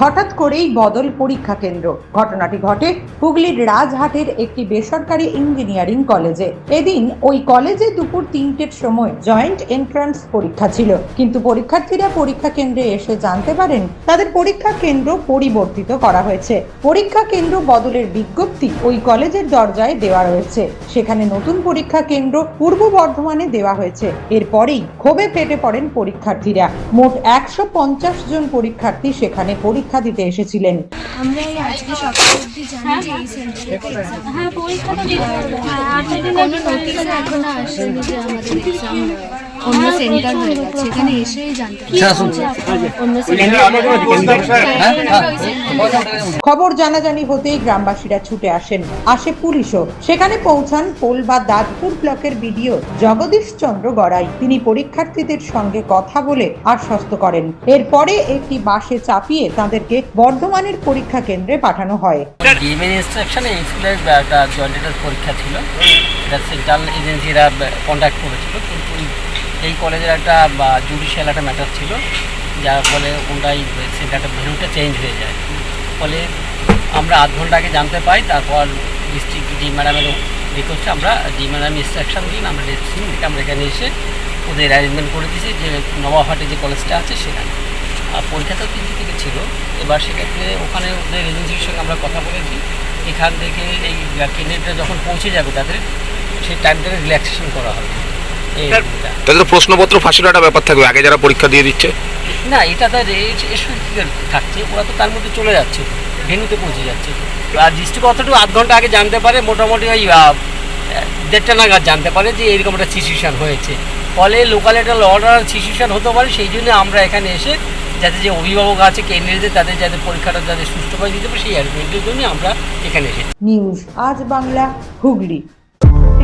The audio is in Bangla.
হঠাৎ করেই বদল পরীক্ষা কেন্দ্র। ঘটনাটি ঘটে হুগলির রাজহাটের একটি বেসরকারি ইঞ্জিনিয়ারিং কলেজে। এদিন ওই কলেজে দুপুর তিনটের সময় জয়েন্ট এন্ট্রান্স পরীক্ষা ছিল। কিন্তু পরীক্ষার্থীরা পরীক্ষা কেন্দ্রে এসে জানতে পারেন, তাদের পরীক্ষা কেন্দ্র পরিবর্তিত করা হয়েছে। পরীক্ষা কেন্দ্র বদলের বিজ্ঞপ্তি ওই কলেজের দরজায় দেওয়া রয়েছে। সেখানে নতুন পরীক্ষা কেন্দ্র পূর্ব বর্ধমানে দেওয়া হয়েছে। এরপরেই ক্ষোভে ফেটে পড়েন পরীক্ষার্থীরা। মোট একশো পঞ্চাশ জন পরীক্ষার্থী সেখানে পরীক্ষা দিতে এসেছিলেন। আমরা এই আজকে সকাল অবধি জানি যে এই সেন্টারে হ্যাঁ পরীক্ষা তো দিতে হবে। হ্যাঁ আপনাদের কোনো নোটিশ এখনও আসেনি যে আমাদের এক্সাম অন্য সেন্টার হয়ে গেছে এখানে এসেই জানতে অন্য খবর জানাজানি হতেই গ্রামবাসীরা ছুটে আসেন। আসে পুলিশও। সেখানে পৌঁছান পোল বা দাঁতপুর ব্লকের বিডিও জগদীশ চন্দ্র গড়াই। তিনি পরীক্ষার্থীদের সঙ্গে কথা বলে আশ্বস্ত করেন। এরপরে একটি বাসে চাপিয়ে তাদেরকে বর্ধমানের পরীক্ষা কেন্দ্রে পাঠানো হয়। ইনস্ট্রাকশনে স্কুলের একটা পরীক্ষা ছিল। সেন্ট্রাল এজেন্সিরা কন্ট্যাক্ট করেছিল কিন্তু এই- কলেজের একটা জুডিশিয়াল একটা ম্যাটার ছিল, যার ফলে ওটাই সেন্টারটা ভেনুটা চেঞ্জ হয়ে যায়। ফলে আমরা আধ ঘণ্টা আগে জানতে পাই, তারপর ডিস্ট্রিক্ট ডি ম্যাডামের রিকোয়েস্টে আমরা ডি ম্যাডাম ইনস্ট্রাকশন দিন, আমরা ডিস্ট্রিক্ট থেকে আমরা এখানে এসে ওদের অ্যারেঞ্জমেন্ট করে দিয়েছি যে নবাহাটে যে কলেজটা আছে সেখানে। আর পরীক্ষা তো তিনটে থেকে ছিল, এবার সেক্ষেত্রে ওখানে ওদের এজেন্সির সঙ্গে আমরা কথা বলেছি। এখান থেকে এই ক্যান্ডিডেটরা যখন পৌঁছে যাবে তাদের, সেই টাইমটাকে রিল্যাক্সেশন করা হবে। তাদের তো প্রশ্নপত্র ফাঁসির একটা ব্যাপার থাকবে আগে যারা পরীক্ষা দিয়ে দিচ্ছে। না এটা তো থাকছে? ওরা তো তার মধ্যে চলে যাচ্ছে ভেনুতে পৌঁছে যাচ্ছে। আর ডিস্ট্রিক্ট অথরিটি আধ ঘণ্টা আগে জানতে পারে মোটামুটি ওই দেড়টা নাগাদ জানতে পারে যে এরকম একটা সিচুয়েশান হয়েছে। ফলে লোকাল একটা অর্ডার সিচুয়েশান হতে পারে সেই জন্য আমরা এখানে এসে যাতে যে অভিভাবক আছে ক্যান্ডিডেটদের তাদের যাতে পরীক্ষাটা যাতে সুষ্ঠুভাবে দিতে পারে সেই অ্যারেঞ্জমেন্টের জন্যই আমরা এখানে এসেছি। নিউজ আজ বাংলা হুগলি।